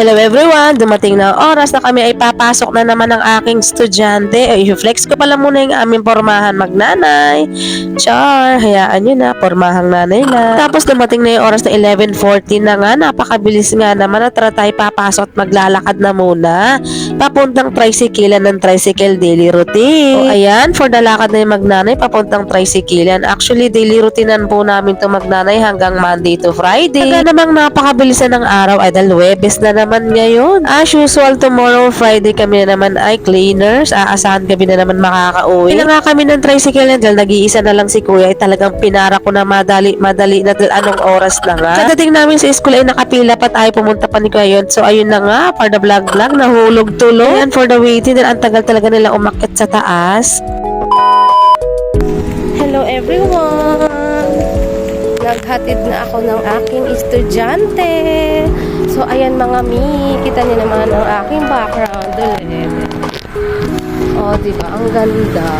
Hello everyone! Dumating na oras na kami ay papasok na naman ng aking estudyante. I-flex ko pala muna yung aming pormahan magnanay. Char, hayaan nyo na, pormahang nanay na. Tapos dumating na yung oras na 11.14 na nga, napakabilis nga naman at tara tayo papasok at maglalakad na muna. Papuntang tricycle ng tricycle daily routine. O ayan, for the lakad na yung magnanay, papuntang tricycle Actually, daily routinean po namin to magnanay hanggang Monday to Friday. Taga namang napakabilis na ng araw ay dahil Webes na naman ngayon. As usual, tomorrow Friday kami na naman ay cleaners. Aasahan kami na naman makakauwi. Pina nga kami ng tricycle yan dahil nag-iisa na lang si kuya ay talagang pinara ko na madali, madali na dahil anong oras na nga. Kadating namin sa school ay nakapila pa tayo pumunta pa ni kuya yun. So ayun na nga, for the vlog vlog, nahulog tuloy. And for the waiting, dahil ang tagal talaga nila umakit sa taas. Hello everyone! Naghatid na ako ng aking estudyante. So, ayan mga mi, kita niyo naman ang aking background ulit. O, di ba? Ang ganda.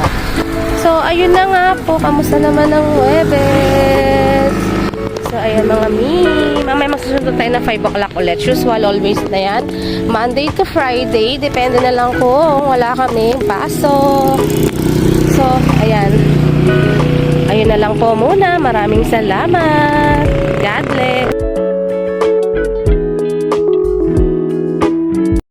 So, ayun na nga po. Kamusta naman ang Webes? So, ayan mga mi. Mamaya magsusunod tayo na 5 o'clock ulit. Usual, always na yan. Monday to Friday. Depende na lang kung wala kami pasok. Lang po muna. Maraming salamat.